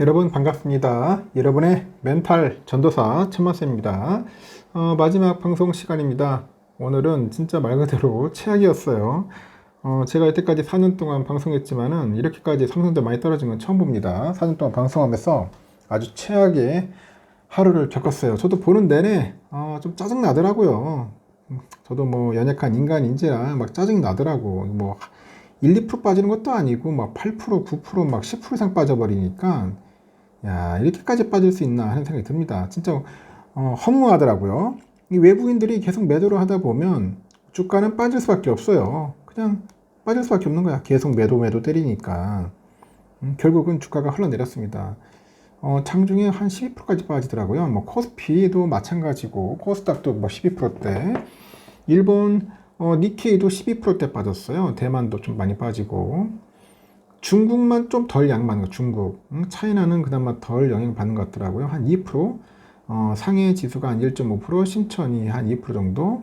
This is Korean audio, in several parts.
여러분 반갑습니다. 여러분의 멘탈 전도사 천마쌤입니다. 어, 마지막 방송 시간입니다. 오늘은 진짜 말 그대로 최악이었어요. 어, 제가 이때까지 4년 동안 방송했지만은 이렇게까지 삼성대 많이 떨어진 건 처음 봅니다. 4년 동안 방송하면서 아주 최악의 하루를 겪었어요. 저도 보는 내내 어, 좀 짜증 나더라고요. 저도 뭐 연약한 인간인지라 막 짜증 나더라고. 뭐 1, 2% 빠지는 것도 아니고 막 8%, 9%막 10% 이상 빠져버리니까 야 이렇게까지 빠질 수 있나 하는 생각이 듭니다. 진짜 어, 허무하더라고요. 이 외국인들이 계속 매도를 하다 보면 주가는 빠질 수밖에 없어요. 그냥 빠질 수밖에 없는 거야. 계속 매도 매도 때리니까 음, 결국은 주가가 흘러내렸습니다. 어, 장중에 한 12%까지 빠지더라고요. 뭐 코스피도 마찬가지고 코스닥도 뭐 12%대, 일본 어, 니케이도 12%대 빠졌어요. 대만도 좀 많이 빠지고 중국만 좀 덜 양반한 거 중국. 음, 차이나는 그나마 덜 영향 받는 것 같더라고요. 한 2%. 어, 상해 지수가 한 1.5%, 신천이 한 2% 정도.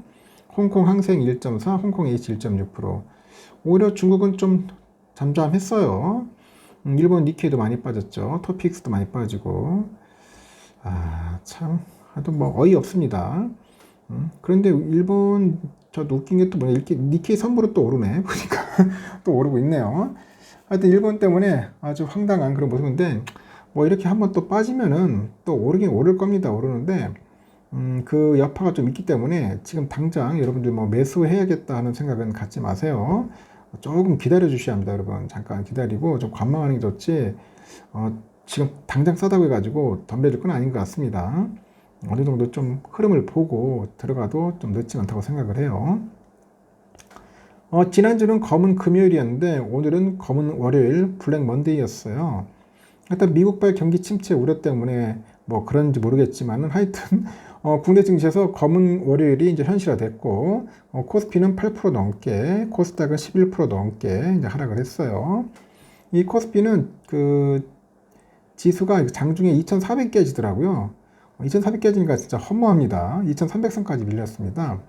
홍콩 항생 1.4, 홍콩 H 1.6%. 오히려 중국은 좀 잠잠했어요. 음, 일본 니케이도 많이 빠졌죠. 토픽스도 많이 빠지고. 아, 참, 하도 뭐 어이없습니다. 음, 그런데 일본, 저도 웃긴 게 또 뭐냐, 니케이 선물로 또 오르네. 보니까 또 오르고 있네요. 하여튼 일본 때문에 아주 황당한 그런 모습인데, 뭐 이렇게 한번 또 빠지면은 또 오르긴 오를 겁니다. 오르는데, 음, 그 여파가 좀 있기 때문에 지금 당장 여러분들 뭐 매수해야겠다 하는 생각은 갖지 마세요. 조금 기다려 주셔야 합니다, 여러분. 잠깐 기다리고 좀 관망하는 게 좋지. 어, 지금 당장 싸다고 해가지고 덤벼줄 건 아닌 것 같습니다. 어느 정도 좀 흐름을 보고 들어가도 좀 늦지 않다고 생각을 해요. 어, 지난주는 검은 금요일이었는데 오늘은 검은 월요일 블랙 먼데이였어요. 일단 미국발 경기 침체 우려 때문에 뭐 그런지 모르겠지만은 하여튼 어, 국내 증시에서 검은 월요일이 이제 현실화됐고 어, 코스피는 8% 넘게 코스닥은 11% 넘게 이제 하락을 했어요. 이 코스피는 그 지수가 장중에 2,400 깨지더라고요. 2,400 깨지니까 진짜 허무합니다. 2,300선까지 밀렸습니다.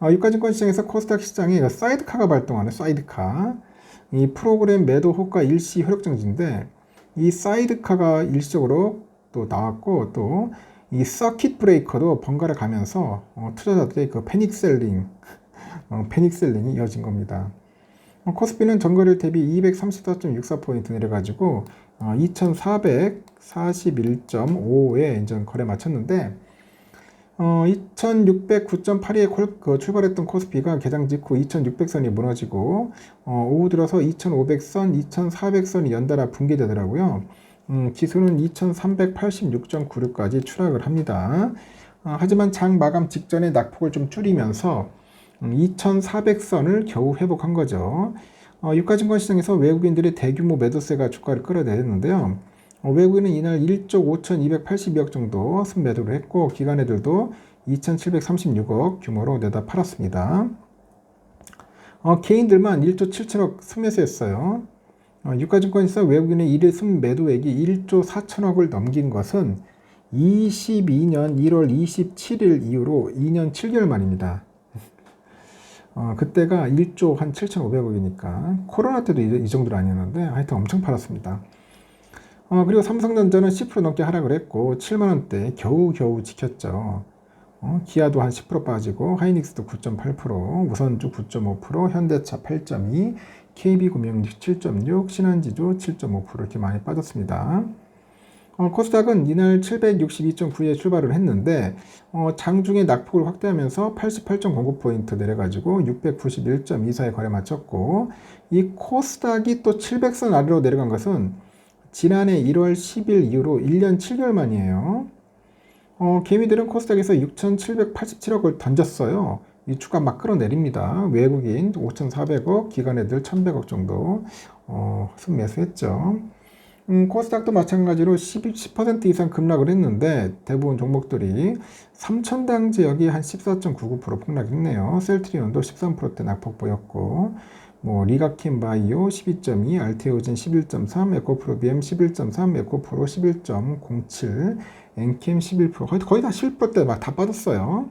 어, 유가증권 시장에서 코스닥 시장에 사이드카가 발동하는 사이드카. 이 프로그램 매도 호가 일시 효력 정지인데 이 사이드카가 일시적으로 또 나왔고 또 이 서킷 브레이커도 번갈아 가면서 어, 투자자들의 그 패닉 셀링, 어, 패닉 셀링이 이어진 겁니다. 어, 코스피는 전거래일 대비 234.64포인트 내려가지고 어, 2,441.5에 이제 거래 마쳤는데 어, 2609.82에 그 출발했던 코스피가 개장 직후 2600선이 무너지고 어, 오후 들어서 2500선, 2400선이 연달아 붕괴되더라고요. 음, 지수는 2386.96까지 추락을 합니다. 어, 하지만 장 마감 직전에 낙폭을 좀 줄이면서 음, 2400선을 겨우 회복한 거죠. 어, 유가증권 시장에서 외국인들의 대규모 매도세가 주가를 끌어내렸는데요. 어, 외국인은 이날 1조 5282억 정도 순매도를 했고 기관애들도 2736억 규모로 내다 팔았습니다. 어, 개인들만 1조 7천억 순매수했어요. 어, 유가증권에서 외국인의 1일 순매도액이 1조 4천억을 넘긴 것은 22년 1월 27일 이후로 2년 7개월 만입니다. 어, 그때가 1조 한 7,500억이니까 코로나 때도 이, 이 정도는 아니었는데 하여튼 엄청 팔았습니다. 어, 그리고 삼성전자는 10% 넘게 하락을 했고 7만원대 겨우겨우 지켰죠. 어, 기아도 한 10% 빠지고 하이닉스도 9.8%, 우선주 9.5%, 현대차 8.2, KB금융 7.6, 신한지주 7.5% 이렇게 많이 빠졌습니다. 어, 코스닥은 이날 762.9에 출발을 했는데 어, 장중에 낙폭을 확대하면서 88.09포인트 내려가지고 691.24에 거래 마쳤고 이 코스닥이 또 700선 아래로 내려간 것은 지난해 1월 10일 이후로 1년 7개월 만이에요. 어, 개미들은 코스닥에서 6,787억을 던졌어요. 이 주가 막 끌어내립니다. 외국인 5,400억, 기관애들 1,100억 정도 어, 순매수했죠. 음, 코스닥도 마찬가지로 10, 10% 이상 급락을 했는데 대부분 종목들이 3천당 지역이 한 14.99% 폭락했네요. 셀트리온도 13%대 낙폭 보였고 뭐 리가킨 바이오 12.2, 알테오진 11.3, 에코프로비엠 11.3, 에코프로 11.07, 엔캠 11% 거의, 거의 다 11%대 막 다 빠졌어요.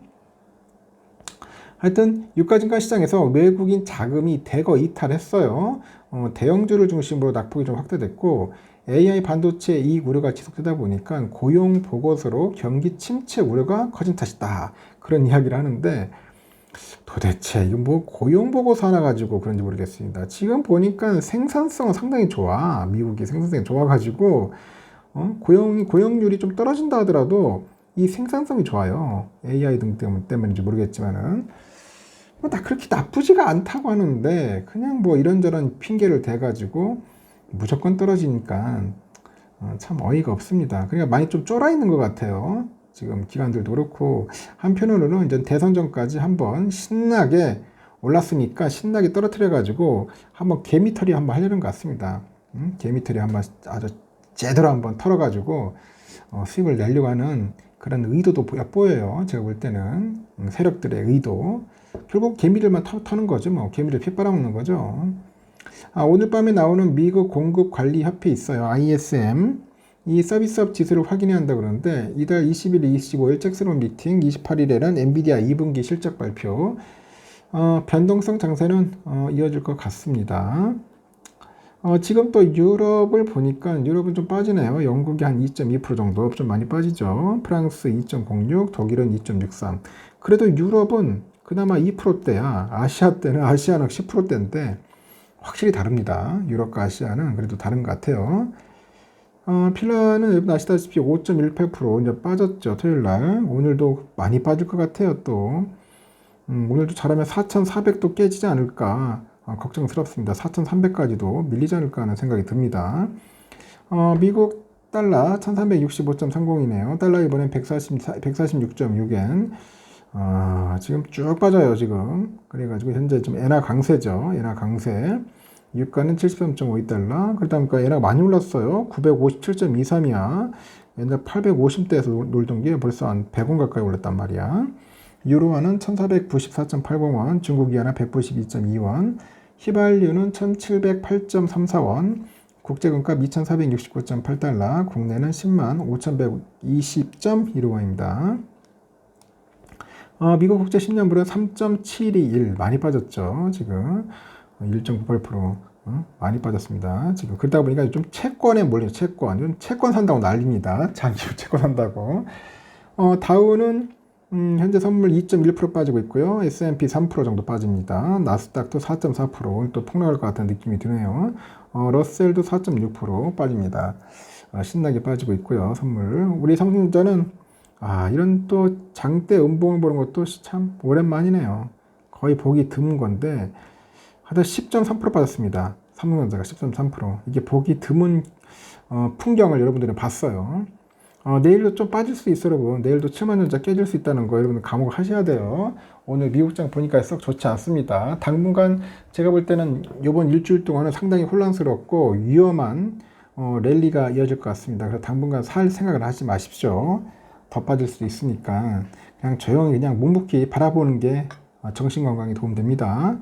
하여튼 유가증권 시장에서 외국인 자금이 대거 이탈했어요. 어, 대형주를 중심으로 낙폭이 좀 확대됐고 AI 반도체 이익 우려가 지속되다 보니까 고용 보고서로 경기 침체 우려가 커진 탓이다. 그런 이야기를 하는데 도대체 이거 뭐 고용 보고서 하나 가지고 그런지 모르겠습니다. 지금 보니까 생산성은 상당히 좋아. 미국이 생산성이 좋아가지고 어? 고용이 고용률이 좀 떨어진다 하더라도 이 생산성이 좋아요. AI 등 때문인지 모르겠지만은 뭐 다 그렇게 나쁘지가 않다고 하는데 그냥 뭐 이런저런 핑계를 대가지고 무조건 떨어지니까 어, 참 어이가 없습니다. 그러니까 많이 좀 쫄아 있는 것 같아요. 지금 기관들도 그렇고 한편으로는 이제 대선 전까지 한번 신나게 올랐으니까 신나게 떨어뜨려 가지고 한번 개미털이 한번 하려는 것 같습니다. 음? 개미털이 한번 아주 제대로 한번 털어 가지고 어, 수익을 내려고 하는 그런 의도도 보여요. 제가 볼 때는 음, 세력들의 의도. 결국 개미들만 터, 터는 거죠. 뭐 개미를 핏바라먹는 거죠. 아, 오늘 밤에 나오는 미국 공급 관리 협회 있어요. ISM. 이 서비스업 지수를 확인해야 한다 그러는데 이달 20일, 25일 잭스론 미팅, 28일에는 엔비디아 2분기 실적 발표. 어, 변동성 장세는 어, 이어질 것 같습니다. 어, 지금 또 유럽을 보니까 유럽은 좀 빠지네요. 영국이 한 2.2% 정도 좀 많이 빠지죠. 프랑스 2.06, 독일은 2.63. 그래도 유럽은 그나마 2%대야. 아시아 때는 아시아는 10%대인데 확실히 다릅니다. 유럽과 아시아는 그래도 다른 것 같아요. 어, 필라는 여러분 아시다시피 5.18% 이제 빠졌죠. 토요일 날. 오늘도 많이 빠질 것 같아요. 또 음, 오늘도 잘하면 4,400도 깨지지 않을까 어, 걱정스럽습니다. 4,300까지도 밀리지 않을까 하는 생각이 듭니다. 어, 미국 달러 1365.30이네요. 달러 이번엔 140, 146.6엔. 어, 지금 쭉 빠져요, 지금. 그래가지고 현재 좀 엔화 강세죠. 엔화 강세. 유가는 73.52달러. 그러다 보니까 엔화가 많이 올랐어요. 957.23이야. 옛날 850대에서 놀던 게 벌써 한 100원 가까이 올랐단 말이야. 유로화는 1494.80원, 중국 위안화 192.2원, 휘발유는 1708.34원, 국제금값 2469.8달러, 국내는 10만 5120.15원입니다. 어, 미국 국제 10년 물은 3.721 많이 빠졌죠. 지금 1.98% 어, 많이 빠졌습니다. 지금 그러다 보니까 좀 채권에 몰려 채권, 좀 채권 산다고 난립니다. 장기 채권 산다고. 어, 다우는 음, 현재 선물 2.1% 빠지고 있고요. S&P 3% 정도 빠집니다. 나스닥도 4.4%, 또 폭락할 것 같은 느낌이 드네요. 어, 러셀도 4.6% 빠집니다. 어, 신나게 빠지고 있고요. 선물. 우리 성진자는 아, 이런 또 장대 음봉을 보는 것도 참 오랜만이네요. 거의 보기 드문 건데 하다 10.3% 빠졌습니다. 삼성전자가 10.3%. 이게 보기 드문 어, 풍경을 여러분들은 봤어요. 어, 내일도 좀 빠질 수 있어 여러분 내일도 7만원자 깨질 수 있다는 거 여러분 감옥 하셔야 돼요 오늘 미국장 보니까 썩 좋지 않습니다 당분간 제가 볼 때는 이번 일주일 동안은 상당히 혼란스럽고 위험한 어, 랠리가 이어질 것 같습니다 그래서 당분간 살 생각을 하지 마십시오 더 빠질 수도 있으니까 그냥 조용히 그냥 묵묵히 바라보는 게 어, 정신 건강에 도움됩니다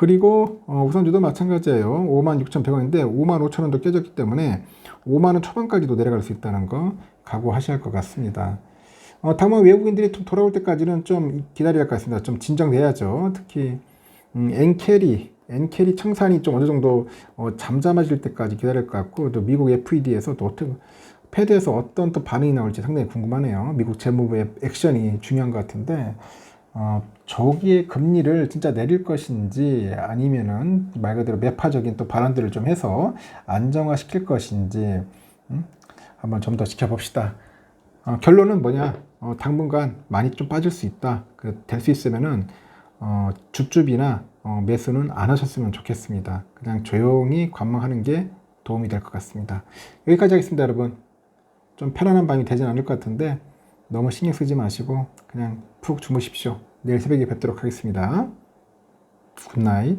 그리고 어, 우선주도 마찬가지예요 56,100원인데 55,000원도 깨졌기 때문에 5만원 초반까지도 내려갈 수 있다는 거 각오하셔야 할 것 같습니다. 어, 다만 외국인들이 좀 돌아올 때까지는 좀 기다려야 할 것 같습니다. 좀 진정돼야죠. 특히 음, 엔캐리, 엔캐리 청산이 좀 어느 정도 어, 잠잠해질 때까지 기다릴 것 같고 또 미국 FED에서 또 어떻게 패드에서 어떤 또 반응이 나올지 상당히 궁금하네요. 미국 재무부의 액션이 중요한 것 같은데 어, 저기에 금리를 진짜 내릴 것인지 아니면은 말 그대로 매파적인 또 발언들을 좀 해서 안정화 시킬 것인지 음? 한번 좀 더 지켜봅시다. 어, 결론은 뭐냐? 어, 당분간 많이 좀 빠질 수 있다. 그, 될 수 있으면은 어, 줍줍이나 어, 매수는 안 하셨으면 좋겠습니다. 그냥 조용히 관망하는 게 도움이 될 것 같습니다. 여기까지 하겠습니다, 여러분. 좀 편안한 밤이 되진 않을 것 같은데 너무 신경 쓰지 마시고 그냥 푹 주무십시오. 내일 새벽에 뵙도록 하겠습니다. 굿나잇.